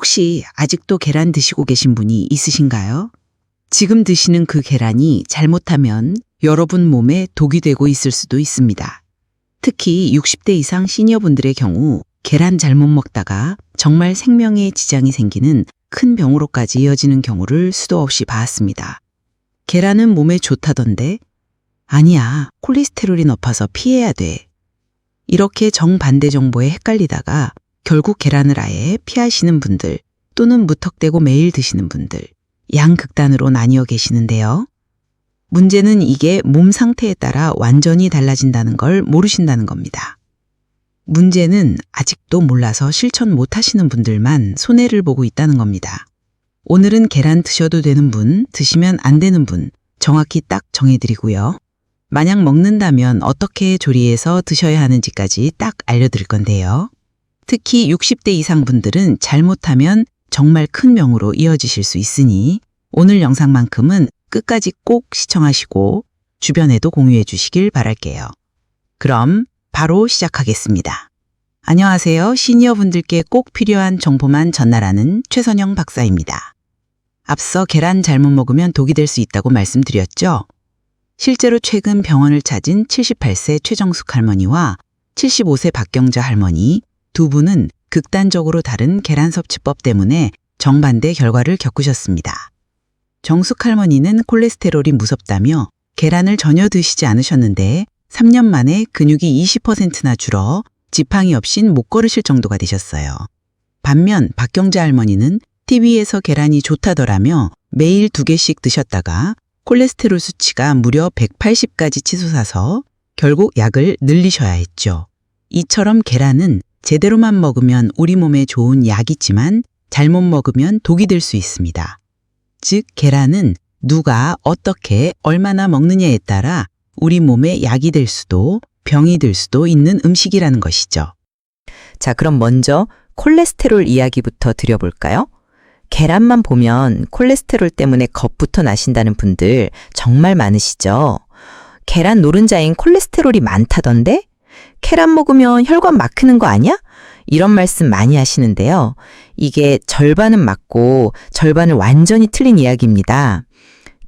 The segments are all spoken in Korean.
혹시 아직도 계란 드시고 계신 분이 있으신가요? 지금 드시는 그 계란이 잘못하면 여러분 몸에 독이 되고 있을 수도 있습니다. 특히 60대 이상 시니어분들의 경우 계란 잘못 먹다가 정말 생명에 지장이 생기는 큰 병으로까지 이어지는 경우를 수도 없이 봤습니다. 계란은 몸에 좋다던데 아니야, 콜레스테롤이 높아서 피해야 돼. 이렇게 정반대 정보에 헷갈리다가 결국 계란을 아예 피하시는 분들 또는 무턱대고 매일 드시는 분들 양극단으로 나뉘어 계시는데요. 문제는 이게 몸 상태에 따라 완전히 달라진다는 걸 모르신다는 겁니다. 문제는 아직도 몰라서 실천 못 하시는 분들만 손해를 보고 있다는 겁니다. 오늘은 계란 드셔도 되는 분, 드시면 안 되는 분 정확히 딱 정해드리고요. 만약 먹는다면 어떻게 조리해서 드셔야 하는지까지 딱 알려드릴 건데요. 특히 60대 이상 분들은 잘못하면 정말 큰 병으로 이어지실 수 있으니 오늘 영상만큼은 끝까지 꼭 시청하시고 주변에도 공유해 주시길 바랄게요. 그럼 바로 시작하겠습니다. 안녕하세요. 시니어분들께 꼭 필요한 정보만 전달하는 최선영 박사입니다. 앞서 계란 잘못 먹으면 독이 될 수 있다고 말씀드렸죠? 실제로 최근 병원을 찾은 78세 최정숙 할머니와 75세 박경자 할머니 두 분은 극단적으로 다른 계란 섭취법 때문에 정반대 결과를 겪으셨습니다. 정숙 할머니는 콜레스테롤이 무섭다며 계란을 전혀 드시지 않으셨는데 3년 만에 근육이 20%나 줄어 지팡이 없인 못 걸으실 정도가 되셨어요. 반면 박경자 할머니는 TV에서 계란이 좋다더라며 매일 두 개씩 드셨다가 콜레스테롤 수치가 무려 180까지 치솟아서 결국 약을 늘리셔야 했죠. 이처럼 계란은 제대로만 먹으면 우리 몸에 좋은 약이지만 잘못 먹으면 독이 될 수 있습니다. 즉, 계란은 누가 어떻게 얼마나 먹느냐에 따라 우리 몸에 약이 될 수도 병이 될 수도 있는 음식이라는 것이죠. 자, 그럼 먼저 콜레스테롤 이야기부터 드려볼까요? 계란만 보면 콜레스테롤 때문에 겁부터 나신다는 분들 정말 많으시죠? 계란 노른자인 콜레스테롤이 많다던데? 계란 먹으면 혈관 막히는 거 아니야? 이런 말씀 많이 하시는데요. 이게 절반은 맞고 절반은 완전히 틀린 이야기입니다.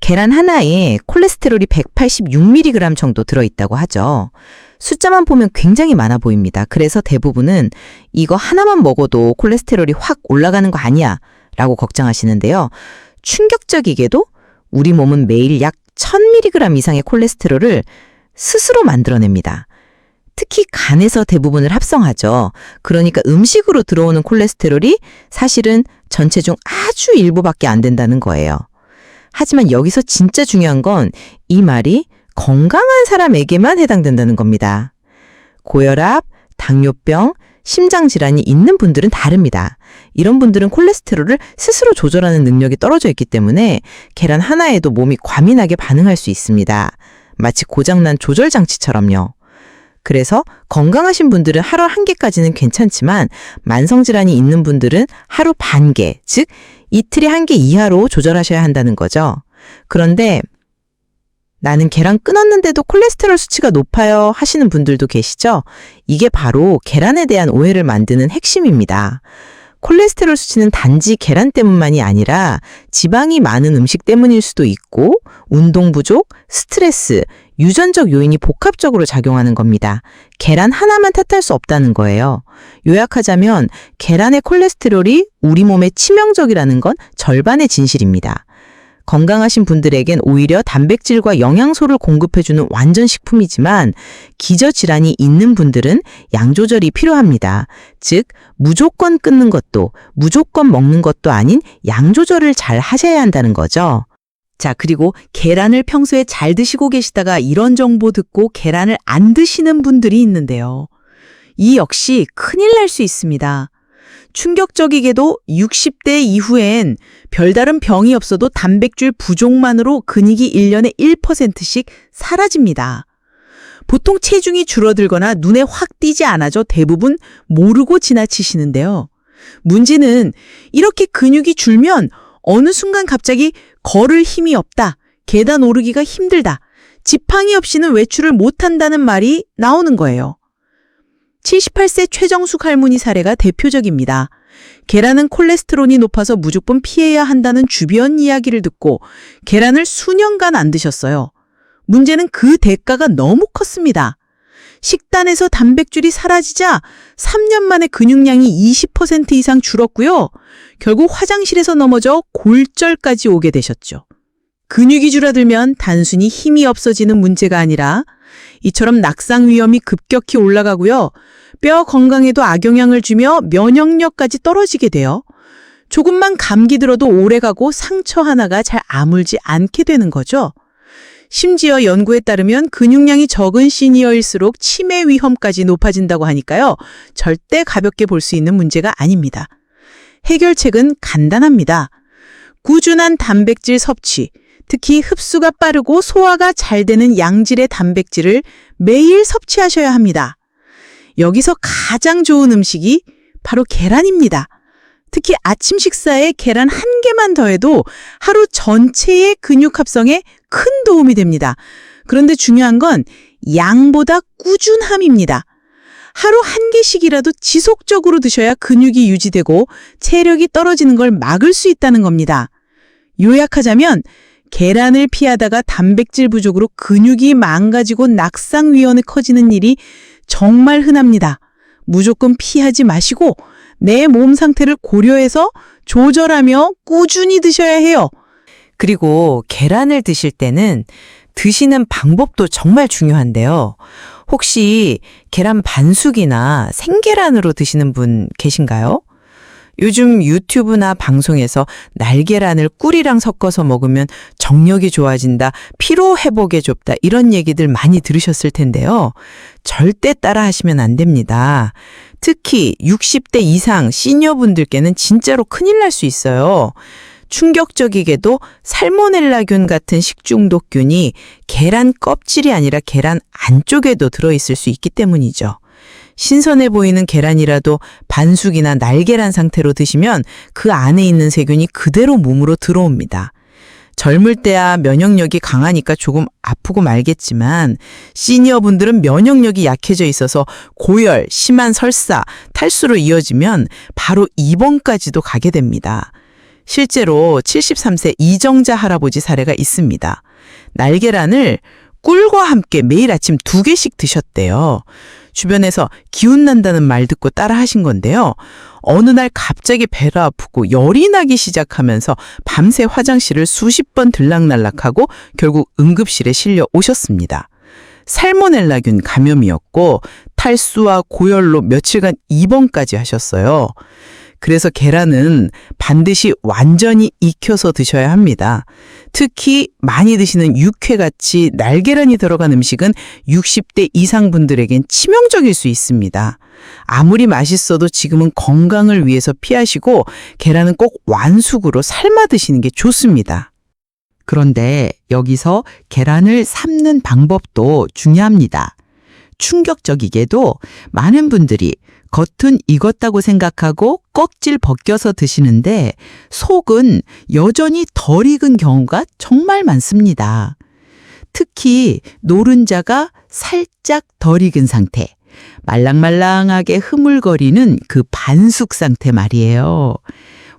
계란 하나에 콜레스테롤이 186mg 정도 들어있다고 하죠. 숫자만 보면 굉장히 많아 보입니다. 그래서 대부분은 이거 하나만 먹어도 콜레스테롤이 확 올라가는 거 아니야? 라고 걱정하시는데요. 충격적이게도 우리 몸은 매일 약 1000mg 이상의 콜레스테롤을 스스로 만들어냅니다. 특히 간에서 대부분을 합성하죠. 그러니까 음식으로 들어오는 콜레스테롤이 사실은 전체 중 아주 일부밖에 안 된다는 거예요. 하지만 여기서 진짜 중요한 건 이 말이 건강한 사람에게만 해당된다는 겁니다. 고혈압, 당뇨병, 심장질환이 있는 분들은 다릅니다. 이런 분들은 콜레스테롤을 스스로 조절하는 능력이 떨어져 있기 때문에 계란 하나에도 몸이 과민하게 반응할 수 있습니다. 마치 고장난 조절장치처럼요. 그래서 건강하신 분들은 하루 한 개까지는 괜찮지만 만성질환이 있는 분들은 하루 반 개, 즉 이틀에 한 개 이하로 조절하셔야 한다는 거죠. 그런데 나는 계란 끊었는데도 콜레스테롤 수치가 높아요 하시는 분들도 계시죠? 이게 바로 계란에 대한 오해를 만드는 핵심입니다. 콜레스테롤 수치는 단지 계란 때문만이 아니라 지방이 많은 음식 때문일 수도 있고 운동 부족, 스트레스, 유전적 요인이 복합적으로 작용하는 겁니다. 계란 하나만 탓할 수 없다는 거예요. 요약하자면 계란의 콜레스테롤이 우리 몸에 치명적이라는 건 절반의 진실입니다. 건강하신 분들에겐 오히려 단백질과 영양소를 공급해주는 완전 식품이지만 기저질환이 있는 분들은 양 조절이 필요합니다. 즉, 무조건 끊는 것도 무조건 먹는 것도 아닌 양 조절을 잘 하셔야 한다는 거죠. 자, 그리고 계란을 평소에 잘 드시고 계시다가 이런 정보 듣고 계란을 안 드시는 분들이 있는데요. 이 역시 큰일 날 수 있습니다. 충격적이게도 60대 이후엔 별다른 병이 없어도 단백질 부족만으로 근육이 1년에 1%씩 사라집니다. 보통 체중이 줄어들거나 눈에 확 띄지 않아져 대부분 모르고 지나치시는데요. 문제는 이렇게 근육이 줄면 어느 순간 갑자기 걸을 힘이 없다, 계단 오르기가 힘들다, 지팡이 없이는 외출을 못한다는 말이 나오는 거예요. 78세 최정숙 할머니 사례가 대표적입니다. 계란은 콜레스테롤이 높아서 무조건 피해야 한다는 주변 이야기를 듣고 계란을 수년간 안 드셨어요. 문제는 그 대가가 너무 컸습니다. 식단에서 단백질이 사라지자 3년 만에 근육량이 20% 이상 줄었고요. 결국 화장실에서 넘어져 골절까지 오게 되셨죠. 근육이 줄어들면 단순히 힘이 없어지는 문제가 아니라 이처럼 낙상 위험이 급격히 올라가고요. 뼈 건강에도 악영향을 주며 면역력까지 떨어지게 돼요. 조금만 감기 들어도 오래가고 상처 하나가 잘 아물지 않게 되는 거죠. 심지어 연구에 따르면 근육량이 적은 시니어일수록 치매 위험까지 높아진다고 하니까요. 절대 가볍게 볼 수 있는 문제가 아닙니다. 해결책은 간단합니다. 꾸준한 단백질 섭취, 특히 흡수가 빠르고 소화가 잘 되는 양질의 단백질을 매일 섭취하셔야 합니다. 여기서 가장 좋은 음식이 바로 계란입니다. 특히 아침 식사에 계란 한 개만 더해도 하루 전체의 근육 합성에 큰 도움이 됩니다. 그런데 중요한 건 양보다 꾸준함입니다. 하루 한 개씩이라도 지속적으로 드셔야 근육이 유지되고 체력이 떨어지는 걸 막을 수 있다는 겁니다. 요약하자면 계란을 피하다가 단백질 부족으로 근육이 망가지고 낙상 위험이 커지는 일이 정말 흔합니다. 무조건 피하지 마시고 내 몸 상태를 고려해서 조절하며 꾸준히 드셔야 해요. 그리고 계란을 드실 때는 드시는 방법도 정말 중요한데요. 혹시 계란 반숙이나 생계란으로 드시는 분 계신가요? 요즘 유튜브나 방송에서 날계란을 꿀이랑 섞어서 먹으면 정력이 좋아진다, 피로 회복에 좋다, 이런 얘기들 많이 들으셨을 텐데요. 절대 따라 하시면 안 됩니다. 특히 60대 이상 시니어분들께는 진짜로 큰일 날 수 있어요. 충격적이게도 살모넬라균 같은 식중독균이 계란 껍질이 아니라 계란 안쪽에도 들어있을 수 있기 때문이죠. 신선해 보이는 계란이라도 반숙이나 날계란 상태로 드시면 그 안에 있는 세균이 그대로 몸으로 들어옵니다. 젊을 때야 면역력이 강하니까 조금 아프고 말겠지만 시니어 분들은 면역력이 약해져 있어서 고열, 심한 설사, 탈수로 이어지면 바로 입원까지도 가게 됩니다. 실제로 73세 이정자 할아버지 사례가 있습니다. 날계란을 꿀과 함께 매일 아침 두 개씩 드셨대요. 주변에서 기운 난다는 말 듣고 따라 하신 건데요. 어느 날 갑자기 배가 아프고 열이 나기 시작하면서 밤새 화장실을 수십 번 들락날락하고 결국 응급실에 실려 오셨습니다. 살모넬라균 감염이었고 탈수와 고열로 며칠간 입원까지 하셨어요. 그래서 계란은 반드시 완전히 익혀서 드셔야 합니다. 특히 많이 드시는 육회같이 날계란이 들어간 음식은 60대 이상 분들에겐 치명적일 수 있습니다. 아무리 맛있어도 지금은 건강을 위해서 피하시고 계란은 꼭 완숙으로 삶아 드시는 게 좋습니다. 그런데 여기서 계란을 삶는 방법도 중요합니다. 충격적이게도 많은 분들이 겉은 익었다고 생각하고 껍질 벗겨서 드시는데 속은 여전히 덜 익은 경우가 정말 많습니다. 특히 노른자가 살짝 덜 익은 상태, 말랑말랑하게 흐물거리는 그 반숙 상태 말이에요.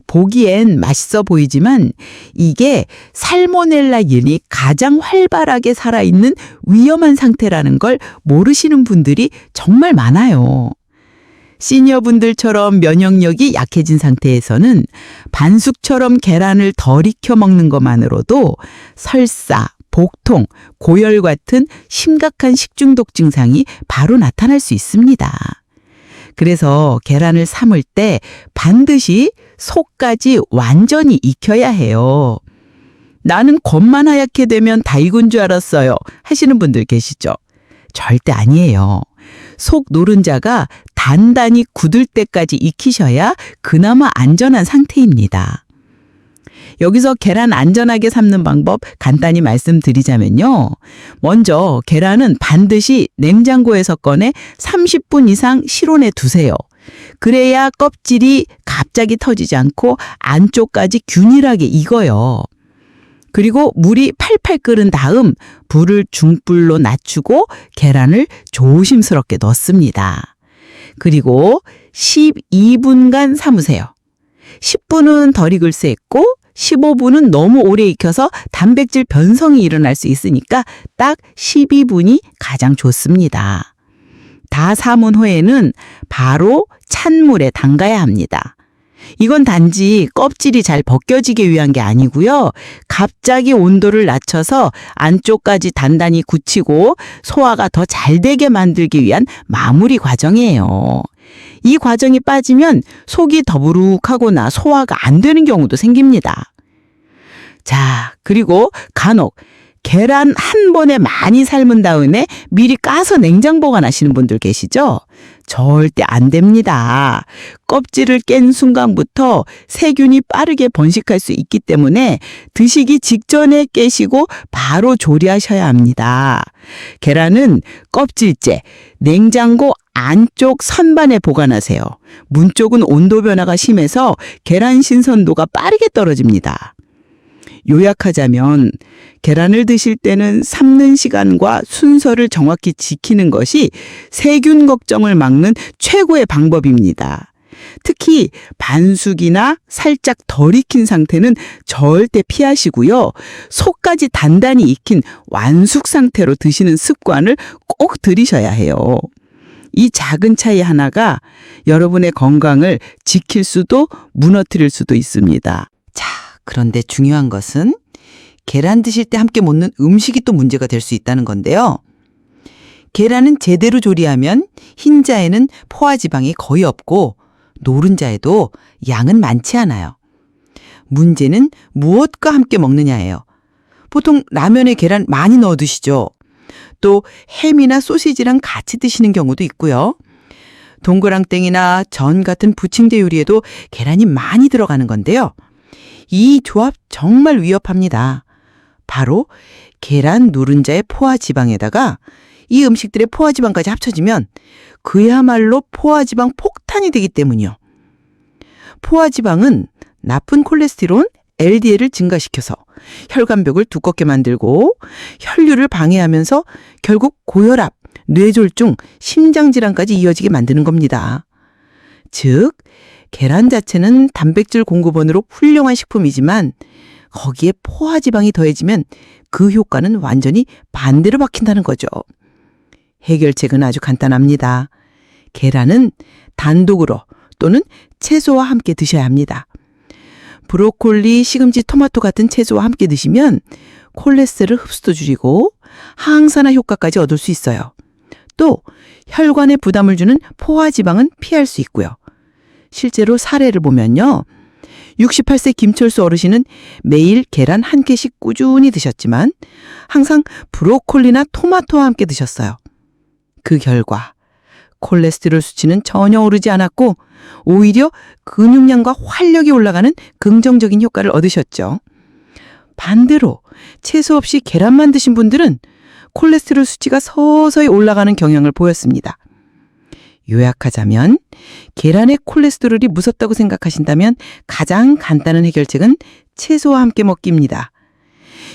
보기엔 맛있어 보이지만 이게 살모넬라균이 가장 활발하게 살아있는 위험한 상태라는 걸 모르시는 분들이 정말 많아요. 시니어분들처럼 면역력이 약해진 상태에서는 반숙처럼 계란을 덜 익혀 먹는 것만으로도 설사, 복통, 고열 같은 심각한 식중독 증상이 바로 나타날 수 있습니다. 그래서 계란을 삶을 때 반드시 속까지 완전히 익혀야 해요. 나는 겉만 하얗게 되면 다 익은 줄 알았어요. 하시는 분들 계시죠? 절대 아니에요. 속 노른자가 단단히 굳을 때까지 익히셔야 그나마 안전한 상태입니다. 여기서 계란 안전하게 삶는 방법 간단히 말씀드리자면요. 먼저 계란은 반드시 냉장고에서 꺼내 30분 이상 실온에 두세요. 그래야 껍질이 갑자기 터지지 않고 안쪽까지 균일하게 익어요. 그리고 물이 팔팔 끓은 다음 불을 중불로 낮추고 계란을 조심스럽게 넣습니다. 그리고 12분간 삶으세요. 10분은 덜 익을 수 있고 15분은 너무 오래 익혀서 단백질 변성이 일어날 수 있으니까 딱 12분이 가장 좋습니다. 다 삶은 후에는 바로 찬물에 담가야 합니다. 이건 단지 껍질이 잘 벗겨지게 위한 게 아니고요. 갑자기 온도를 낮춰서 안쪽까지 단단히 굳히고 소화가 더 잘 되게 만들기 위한 마무리 과정이에요. 이 과정이 빠지면 속이 더부룩하거나 소화가 안 되는 경우도 생깁니다. 자, 그리고 간혹 계란 한 번에 많이 삶은 다음에 미리 까서 냉장 보관하시는 분들 계시죠? 절대 안 됩니다. 껍질을 깬 순간부터 세균이 빠르게 번식할 수 있기 때문에 드시기 직전에 깨시고 바로 조리하셔야 합니다. 계란은 껍질째 냉장고 안쪽 선반에 보관하세요. 문 쪽은 온도 변화가 심해서 계란 신선도가 빠르게 떨어집니다. 요약하자면 계란을 드실 때는 삶는 시간과 순서를 정확히 지키는 것이 세균 걱정을 막는 최고의 방법입니다. 특히 반숙이나 살짝 덜 익힌 상태는 절대 피하시고요. 속까지 단단히 익힌 완숙 상태로 드시는 습관을 꼭 들이셔야 해요. 이 작은 차이 하나가 여러분의 건강을 지킬 수도 무너뜨릴 수도 있습니다. 자, 그런데 중요한 것은 계란 드실 때 함께 먹는 음식이 또 문제가 될 수 있다는 건데요. 계란은 제대로 조리하면 흰자에는 포화지방이 거의 없고 노른자에도 양은 많지 않아요. 문제는 무엇과 함께 먹느냐예요. 보통 라면에 계란 많이 넣어 드시죠. 또 햄이나 소시지랑 같이 드시는 경우도 있고요. 동그랑땡이나 전 같은 부침개 요리에도 계란이 많이 들어가는 건데요. 이 조합 정말 위협합니다. 바로 계란 노른자의 포화 지방에다가 이 음식들의 포화 지방까지 합쳐지면 그야말로 포화 지방 폭탄이 되기 때문이요. 포화 지방은 나쁜 콜레스테롤, LDL을 증가시켜서 혈관벽을 두껍게 만들고 혈류를 방해하면서 결국 고혈압, 뇌졸중, 심장질환까지 이어지게 만드는 겁니다. 즉, 계란 자체는 단백질 공급원으로 훌륭한 식품이지만 거기에 포화 지방이 더해지면 그 효과는 완전히 반대로 박힌다는 거죠. 해결책은 아주 간단합니다. 계란은 단독으로 또는 채소와 함께 드셔야 합니다. 브로콜리, 시금치, 토마토 같은 채소와 함께 드시면 콜레스테롤 흡수도 줄이고 항산화 효과까지 얻을 수 있어요. 또 혈관에 부담을 주는 포화 지방은 피할 수 있고요. 실제로 사례를 보면요. 68세 김철수 어르신은 매일 계란 한 개씩 꾸준히 드셨지만 항상 브로콜리나 토마토와 함께 드셨어요. 그 결과 콜레스테롤 수치는 전혀 오르지 않았고 오히려 근육량과 활력이 올라가는 긍정적인 효과를 얻으셨죠. 반대로 채소 없이 계란만 드신 분들은 콜레스테롤 수치가 서서히 올라가는 경향을 보였습니다. 요약하자면 계란의 콜레스테롤이 무섭다고 생각하신다면 가장 간단한 해결책은 채소와 함께 먹기입니다.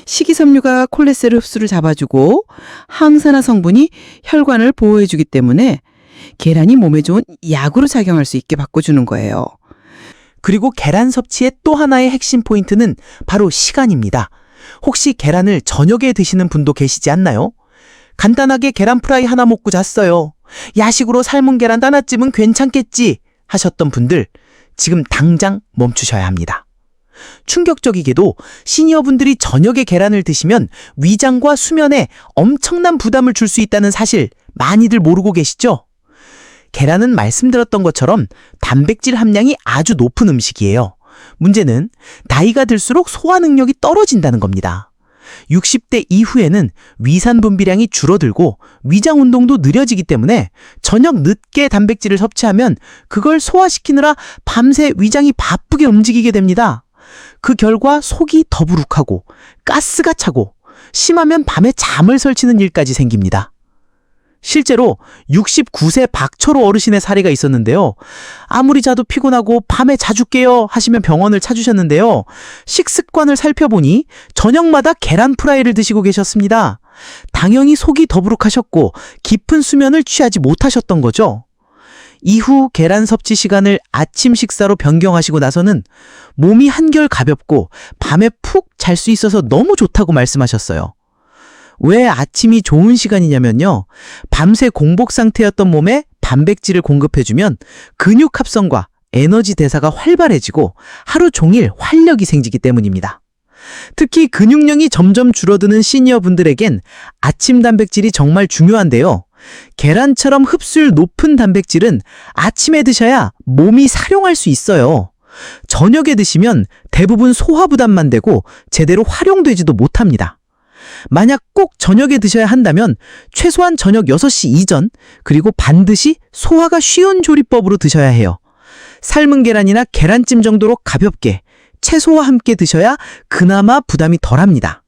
식이섬유가 콜레스테롤 흡수를 잡아주고 항산화 성분이 혈관을 보호해주기 때문에 계란이 몸에 좋은 약으로 작용할 수 있게 바꿔주는 거예요. 그리고 계란 섭취의 또 하나의 핵심 포인트는 바로 시간입니다. 혹시 계란을 저녁에 드시는 분도 계시지 않나요? 간단하게 계란 프라이 하나 먹고 잤어요. 야식으로 삶은 계란 하나쯤은 괜찮겠지 하셨던 분들 지금 당장 멈추셔야 합니다. 충격적이게도 시니어분들이 저녁에 계란을 드시면 위장과 수면에 엄청난 부담을 줄 수 있다는 사실 많이들 모르고 계시죠? 계란은 말씀드렸던 것처럼 단백질 함량이 아주 높은 음식이에요. 문제는 나이가 들수록 소화 능력이 떨어진다는 겁니다. 60대 이후에는 위산 분비량이 줄어들고 위장 운동도 느려지기 때문에 저녁 늦게 단백질을 섭취하면 그걸 소화시키느라 밤새 위장이 바쁘게 움직이게 됩니다. 그 결과 속이 더부룩하고 가스가 차고 심하면 밤에 잠을 설치는 일까지 생깁니다. 실제로 69세 박철호 어르신의 사례가 있었는데요. 아무리 자도 피곤하고 밤에 자주 깨요 하시면 병원을 찾으셨는데요. 식습관을 살펴보니 저녁마다 계란 프라이를 드시고 계셨습니다. 당연히 속이 더부룩하셨고 깊은 수면을 취하지 못하셨던 거죠. 이후 계란 섭취 시간을 아침 식사로 변경하시고 나서는 몸이 한결 가볍고 밤에 푹 잘 수 있어서 너무 좋다고 말씀하셨어요. 왜 아침이 좋은 시간이냐면요. 밤새 공복 상태였던 몸에 단백질을 공급해주면 근육 합성과 에너지 대사가 활발해지고 하루 종일 활력이 생기기 때문입니다. 특히 근육량이 점점 줄어드는 시니어 분들에겐 아침 단백질이 정말 중요한데요. 계란처럼 흡수율 높은 단백질은 아침에 드셔야 몸이 사용할 수 있어요. 저녁에 드시면 대부분 소화 부담만 되고 제대로 활용되지도 못합니다. 만약 꼭 저녁에 드셔야 한다면 최소한 저녁 6시 이전, 그리고 반드시 소화가 쉬운 조리법으로 드셔야 해요. 삶은 계란이나 계란찜 정도로 가볍게 채소와 함께 드셔야 그나마 부담이 덜합니다.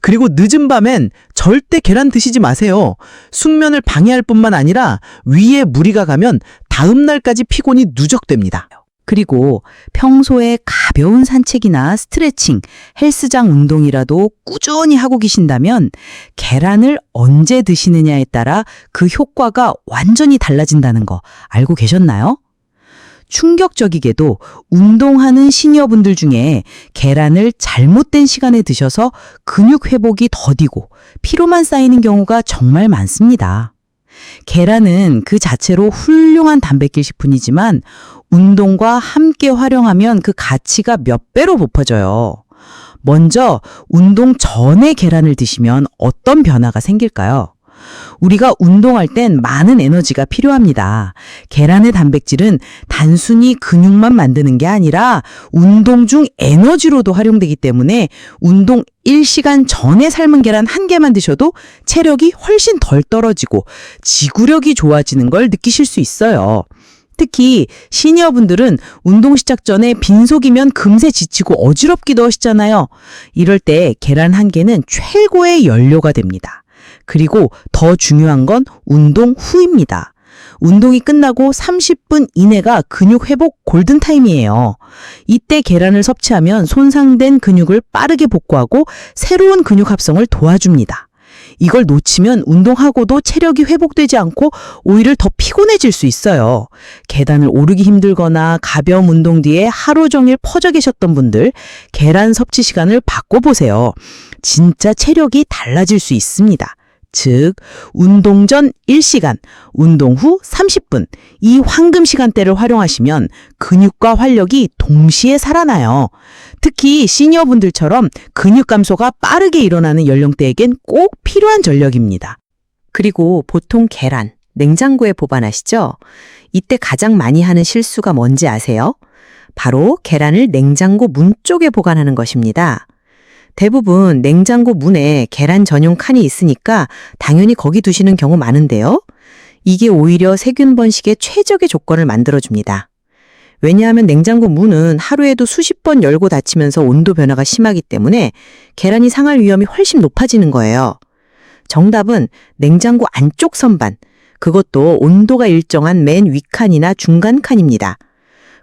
그리고 늦은 밤엔 절대 계란 드시지 마세요. 숙면을 방해할 뿐만 아니라 위에 무리가 가면 다음 날까지 피곤이 누적됩니다. 그리고 평소에 가벼운 산책이나 스트레칭, 헬스장 운동이라도 꾸준히 하고 계신다면 계란을 언제 드시느냐에 따라 그 효과가 완전히 달라진다는 거 알고 계셨나요? 충격적이게도 운동하는 시니어분들 중에 계란을 잘못된 시간에 드셔서 근육 회복이 더디고 피로만 쌓이는 경우가 정말 많습니다. 계란은 그 자체로 훌륭한 단백질 식품이지만 운동과 함께 활용하면 그 가치가 몇 배로 높아져요. 먼저 운동 전에 계란을 드시면 어떤 변화가 생길까요? 우리가 운동할 땐 많은 에너지가 필요합니다. 계란의 단백질은 단순히 근육만 만드는 게 아니라 운동 중 에너지로도 활용되기 때문에 운동 1시간 전에 삶은 계란 한 개만 드셔도 체력이 훨씬 덜 떨어지고 지구력이 좋아지는 걸 느끼실 수 있어요. 특히 시니어분들은 운동 시작 전에 빈속이면 금세 지치고 어지럽기도 하시잖아요. 이럴 때 계란 한 개는 최고의 연료가 됩니다. 그리고 더 중요한 건 운동 후입니다. 운동이 끝나고 30분 이내가 근육 회복 골든타임이에요. 이때 계란을 섭취하면 손상된 근육을 빠르게 복구하고 새로운 근육 합성을 도와줍니다. 이걸 놓치면 운동하고도 체력이 회복되지 않고 오히려 더 피곤해질 수 있어요. 계단을 오르기 힘들거나 가벼운 운동 뒤에 하루 종일 퍼져 계셨던 분들, 계란 섭취 시간을 바꿔보세요. 진짜 체력이 달라질 수 있습니다. 즉, 운동 전 1시간, 운동 후 30분, 이 황금 시간대를 활용하시면 근육과 활력이 동시에 살아나요. 특히 시니어분들처럼 근육 감소가 빠르게 일어나는 연령대에겐 꼭 필요한 전력입니다. 그리고 보통 계란, 냉장고에 보관하시죠? 이때 가장 많이 하는 실수가 뭔지 아세요? 바로 계란을 냉장고 문 쪽에 보관하는 것입니다. 대부분 냉장고 문에 계란 전용 칸이 있으니까 당연히 거기 두시는 경우 많은데요. 이게 오히려 세균 번식의 최적의 조건을 만들어줍니다. 왜냐하면 냉장고 문은 하루에도 수십 번 열고 닫히면서 온도 변화가 심하기 때문에 계란이 상할 위험이 훨씬 높아지는 거예요. 정답은 냉장고 안쪽 선반, 그것도 온도가 일정한 맨 윗칸이나 중간칸입니다.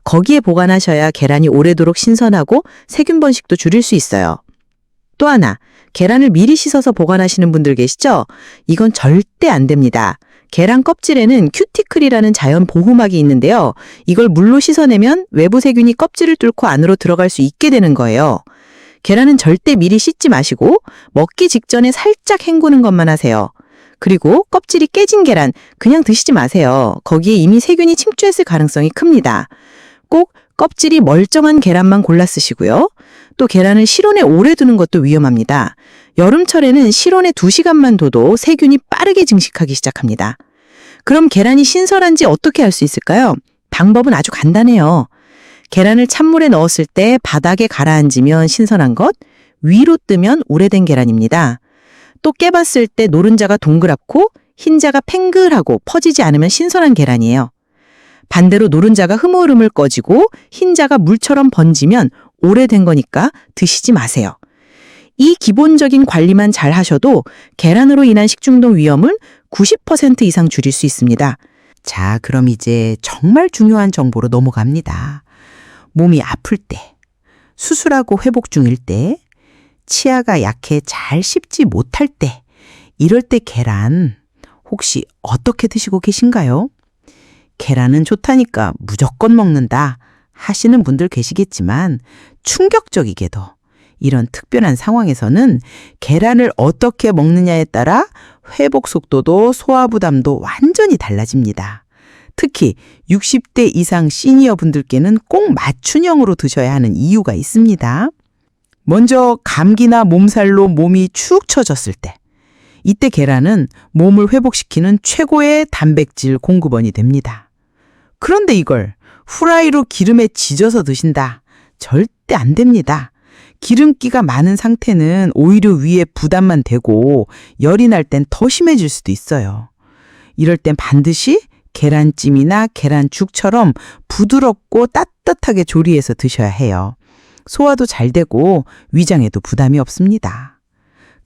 거기에 보관하셔야 계란이 오래도록 신선하고 세균 번식도 줄일 수 있어요. 또 하나, 계란을 미리 씻어서 보관하시는 분들 계시죠? 이건 절대 안 됩니다. 계란 껍질에는 큐티클이라는 자연 보호막이 있는데요. 이걸 물로 씻어내면 외부 세균이 껍질을 뚫고 안으로 들어갈 수 있게 되는 거예요. 계란은 절대 미리 씻지 마시고 먹기 직전에 살짝 헹구는 것만 하세요. 그리고 껍질이 깨진 계란 그냥 드시지 마세요. 거기에 이미 세균이 침투했을 가능성이 큽니다. 꼭 껍질이 멀쩡한 계란만 골라 쓰시고요. 또 계란을 실온에 오래 두는 것도 위험합니다. 여름철에는 실온에 2시간만 둬도 세균이 빠르게 증식하기 시작합니다. 그럼 계란이 신선한지 어떻게 알 수 있을까요? 방법은 아주 간단해요. 계란을 찬물에 넣었을 때 바닥에 가라앉으면 신선한 것, 위로 뜨면 오래된 계란입니다. 또 깨봤을 때 노른자가 동그랗고 흰자가 팽글하고 퍼지지 않으면 신선한 계란이에요. 반대로 노른자가 흐물흐물 꺼지고 흰자가 물처럼 번지면 오래된 거니까 드시지 마세요. 이 기본적인 관리만 잘 하셔도 계란으로 인한 식중독 위험을 90% 이상 줄일 수 있습니다. 자, 그럼 이제 정말 중요한 정보로 넘어갑니다. 몸이 아플 때, 수술하고 회복 중일 때, 치아가 약해 잘 씹지 못할 때, 이럴 때 계란 혹시 어떻게 드시고 계신가요? 계란은 좋다니까 무조건 먹는다 하시는 분들 계시겠지만 충격적이게도 이런 특별한 상황에서는 계란을 어떻게 먹느냐에 따라 회복 속도도 소화 부담도 완전히 달라집니다. 특히 60대 이상 시니어 분들께는 꼭 맞춤형으로 드셔야 하는 이유가 있습니다. 먼저 감기나 몸살로 몸이 축 처졌을 때 이때 계란은 몸을 회복시키는 최고의 단백질 공급원이 됩니다. 그런데 이걸 후라이로 기름에 지져서 드신다. 절대 안 됩니다. 기름기가 많은 상태는 오히려 위에 부담만 되고 열이 날 땐 더 심해질 수도 있어요. 이럴 땐 반드시 계란찜이나 계란죽처럼 부드럽고 따뜻하게 조리해서 드셔야 해요. 소화도 잘 되고 위장에도 부담이 없습니다.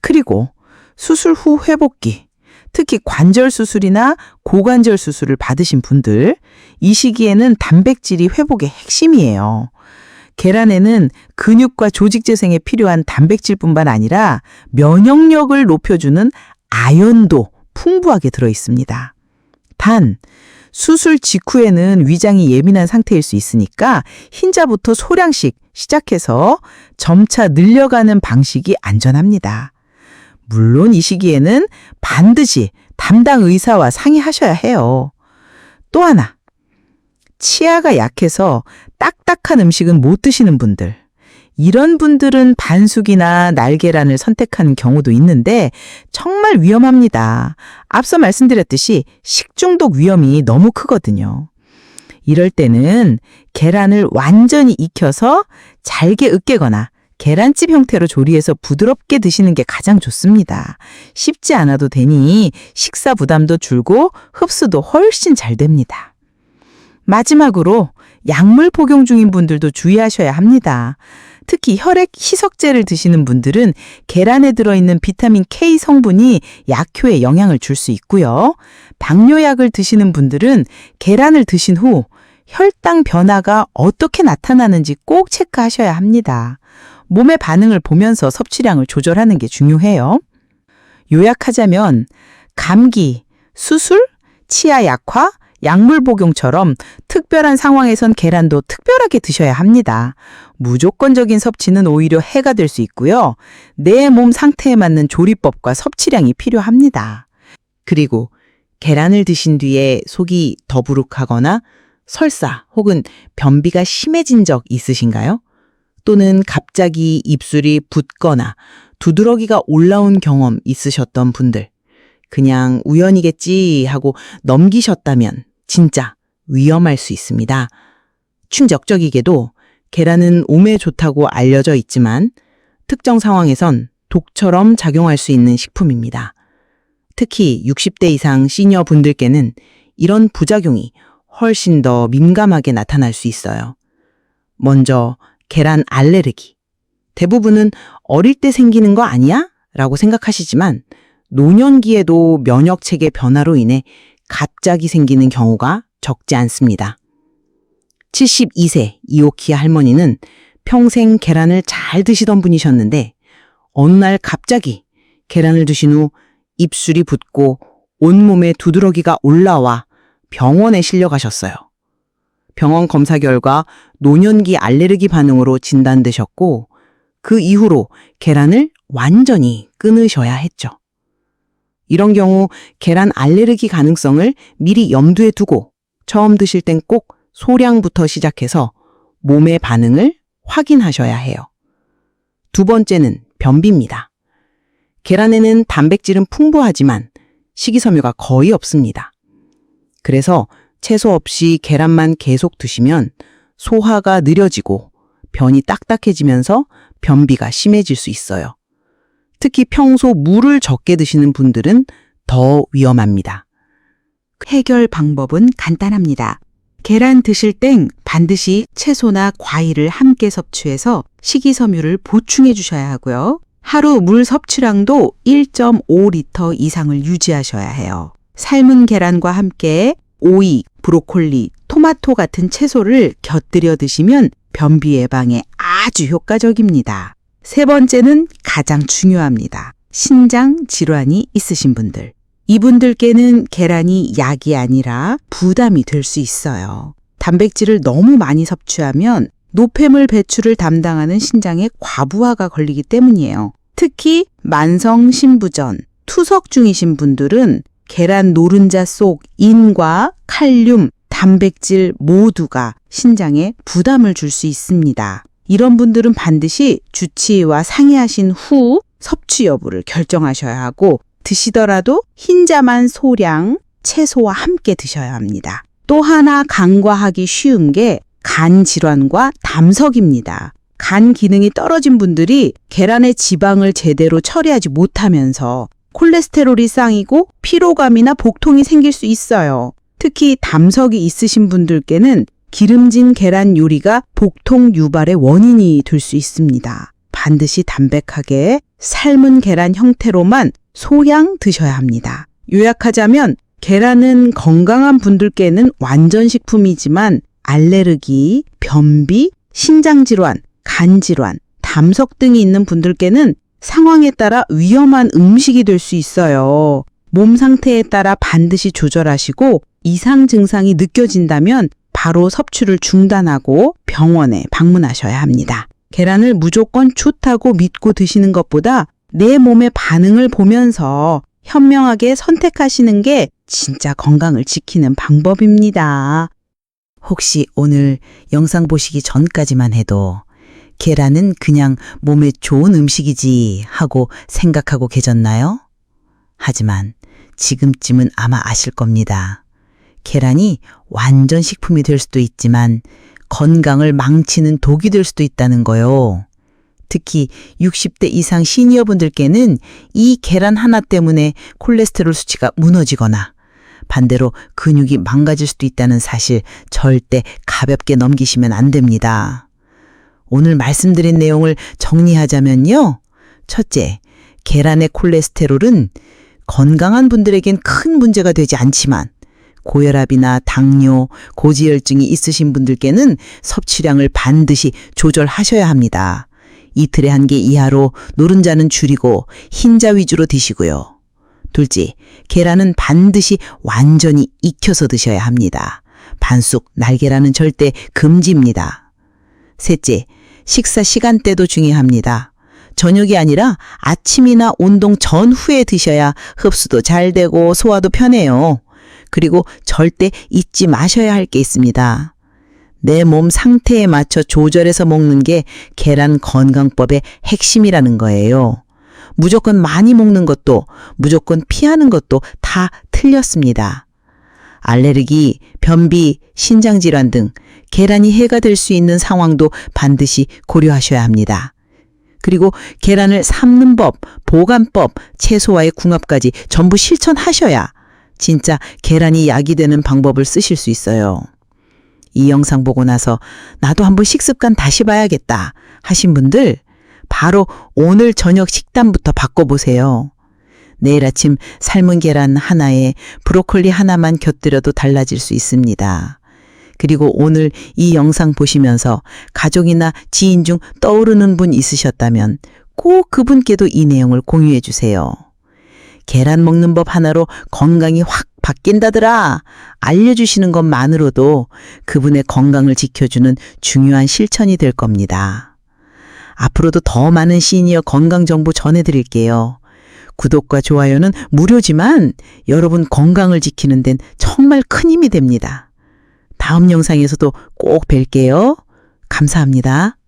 그리고 수술 후 회복기, 특히 관절 수술이나 고관절 수술을 받으신 분들, 이 시기에는 단백질이 회복의 핵심이에요. 계란에는 근육과 조직 재생에 필요한 단백질뿐만 아니라 면역력을 높여주는 아연도 풍부하게 들어 있습니다. 단, 수술 직후에는 위장이 예민한 상태일 수 있으니까 흰자부터 소량씩 시작해서 점차 늘려가는 방식이 안전합니다. 물론 이 시기에는 반드시 담당 의사와 상의하셔야 해요. 또 하나, 치아가 약해서 딱딱한 음식은 못 드시는 분들. 이런 분들은 반숙이나 날계란을 선택하는 경우도 있는데 정말 위험합니다. 앞서 말씀드렸듯이 식중독 위험이 너무 크거든요. 이럴 때는 계란을 완전히 익혀서 잘게 으깨거나 계란찜 형태로 조리해서 부드럽게 드시는 게 가장 좋습니다. 쉽지 않아도 되니 식사 부담도 줄고 흡수도 훨씬 잘 됩니다. 마지막으로 약물 복용 중인 분들도 주의하셔야 합니다. 특히 혈액 희석제를 드시는 분들은 계란에 들어있는 비타민 K 성분이 약효에 영향을 줄 수 있고요. 당뇨약을 드시는 분들은 계란을 드신 후 혈당 변화가 어떻게 나타나는지 꼭 체크하셔야 합니다. 몸의 반응을 보면서 섭취량을 조절하는 게 중요해요. 요약하자면 감기, 수술, 치아 약화, 약물 복용처럼 특별한 상황에선 계란도 특별하게 드셔야 합니다. 무조건적인 섭취는 오히려 해가 될 수 있고요. 내 몸 상태에 맞는 조리법과 섭취량이 필요합니다. 그리고 계란을 드신 뒤에 속이 더부룩하거나 설사 혹은 변비가 심해진 적 있으신가요? 또는 갑자기 입술이 붓거나 두드러기가 올라온 경험 있으셨던 분들. 그냥 우연이겠지 하고 넘기셨다면 진짜 위험할 수 있습니다. 충격적이게도 계란은 몸에 좋다고 알려져 있지만 특정 상황에선 독처럼 작용할 수 있는 식품입니다. 특히 60대 이상 시니어 분들께는 이런 부작용이 훨씬 더 민감하게 나타날 수 있어요. 먼저 계란 알레르기. 대부분은 어릴 때 생기는 거 아니야? 라고 생각하시지만 노년기에도 면역 체계 변화로 인해 갑자기 생기는 경우가 적지 않습니다. 72세 이오키아 할머니는 평생 계란을 잘 드시던 분이셨는데 어느 날 갑자기 계란을 드신 후 입술이 붓고 온몸에 두드러기가 올라와 병원에 실려가셨어요. 병원 검사 결과 노년기 알레르기 반응으로 진단되셨고 그 이후로 계란을 완전히 끊으셔야 했죠. 이런 경우 계란 알레르기 가능성을 미리 염두에 두고 처음 드실 땐 꼭 소량부터 시작해서 몸의 반응을 확인하셔야 해요. 두 번째는 변비입니다. 계란에는 단백질은 풍부하지만 식이섬유가 거의 없습니다. 그래서 채소 없이 계란만 계속 드시면 소화가 느려지고 변이 딱딱해지면서 변비가 심해질 수 있어요. 특히 평소 물을 적게 드시는 분들은 더 위험합니다. 해결 방법은 간단합니다. 계란 드실 땐 반드시 채소나 과일을 함께 섭취해서 식이섬유를 보충해 주셔야 하고요. 하루 물 섭취량도 1.5리터 이상을 유지하셔야 해요. 삶은 계란과 함께 오이, 브로콜리, 토마토 같은 채소를 곁들여 드시면 변비 예방에 아주 효과적입니다. 세 번째는 가장 중요합니다. 신장 질환이 있으신 분들. 이분들께는 계란이 약이 아니라 부담이 될 수 있어요. 단백질을 너무 많이 섭취하면 노폐물 배출을 담당하는 신장에 과부하가 걸리기 때문이에요. 특히 만성 신부전, 투석 중이신 분들은 계란 노른자 속 인과 칼륨, 단백질 모두가 신장에 부담을 줄 수 있습니다. 이런 분들은 반드시 주치의와 상의하신 후 섭취 여부를 결정하셔야 하고 드시더라도 흰자만 소량 채소와 함께 드셔야 합니다. 또 하나 간과하기 쉬운 게 간 질환과 담석입니다. 간 기능이 떨어진 분들이 계란의 지방을 제대로 처리하지 못하면서 콜레스테롤이 쌓이고 피로감이나 복통이 생길 수 있어요. 특히 담석이 있으신 분들께는 기름진 계란 요리가 복통 유발의 원인이 될 수 있습니다. 반드시 담백하게 삶은 계란 형태로만 소량 드셔야 합니다. 요약하자면 계란은 건강한 분들께는 완전 식품이지만 알레르기, 변비, 신장질환, 간질환, 담석 등이 있는 분들께는 상황에 따라 위험한 음식이 될 수 있어요. 몸 상태에 따라 반드시 조절하시고 이상 증상이 느껴진다면 바로 섭취를 중단하고 병원에 방문하셔야 합니다. 계란을 무조건 좋다고 믿고 드시는 것보다 내 몸의 반응을 보면서 현명하게 선택하시는 게 진짜 건강을 지키는 방법입니다. 혹시 오늘 영상 보시기 전까지만 해도 계란은 그냥 몸에 좋은 음식이지 하고 생각하고 계셨나요? 하지만 지금쯤은 아마 아실 겁니다. 계란이 완전 식품이 될 수도 있지만 건강을 망치는 독이 될 수도 있다는 거요. 특히 60대 이상 시니어분들께는 이 계란 하나 때문에 콜레스테롤 수치가 무너지거나 반대로 근육이 망가질 수도 있다는 사실 절대 가볍게 넘기시면 안 됩니다. 오늘 말씀드린 내용을 정리하자면요. 첫째, 계란의 콜레스테롤은 건강한 분들에겐 큰 문제가 되지 않지만 고혈압이나 당뇨, 고지혈증이 있으신 분들께는 섭취량을 반드시 조절하셔야 합니다. 이틀에 한 개 이하로 노른자는 줄이고 흰자 위주로 드시고요. 둘째, 계란은 반드시 완전히 익혀서 드셔야 합니다. 반숙, 날계란은 절대 금지입니다. 셋째, 식사 시간대도 중요합니다. 저녁이 아니라 아침이나 운동 전후에 드셔야 흡수도 잘 되고 소화도 편해요. 그리고 절대 잊지 마셔야 할 게 있습니다. 내 몸 상태에 맞춰 조절해서 먹는 게 계란 건강법의 핵심이라는 거예요. 무조건 많이 먹는 것도 무조건 피하는 것도 다 틀렸습니다. 알레르기, 변비, 신장질환 등 계란이 해가 될 수 있는 상황도 반드시 고려하셔야 합니다. 그리고 계란을 삶는 법, 보관법, 채소와의 궁합까지 전부 실천하셔야 진짜 계란이 약이 되는 방법을 쓰실 수 있어요. 이 영상 보고 나서 나도 한번 식습관 다시 봐야겠다 하신 분들 바로 오늘 저녁 식단부터 바꿔보세요. 내일 아침 삶은 계란 하나에 브로콜리 하나만 곁들여도 달라질 수 있습니다. 그리고 오늘 이 영상 보시면서 가족이나 지인 중 떠오르는 분 있으셨다면 꼭 그분께도 이 내용을 공유해 주세요. 계란 먹는 법 하나로 건강이 확 바뀐다더라. 알려주시는 것만으로도 그분의 건강을 지켜주는 중요한 실천이 될 겁니다. 앞으로도 더 많은 시니어 건강 정보 전해드릴게요. 구독과 좋아요는 무료지만 여러분 건강을 지키는 데는 정말 큰 힘이 됩니다. 다음 영상에서도 꼭 뵐게요. 감사합니다.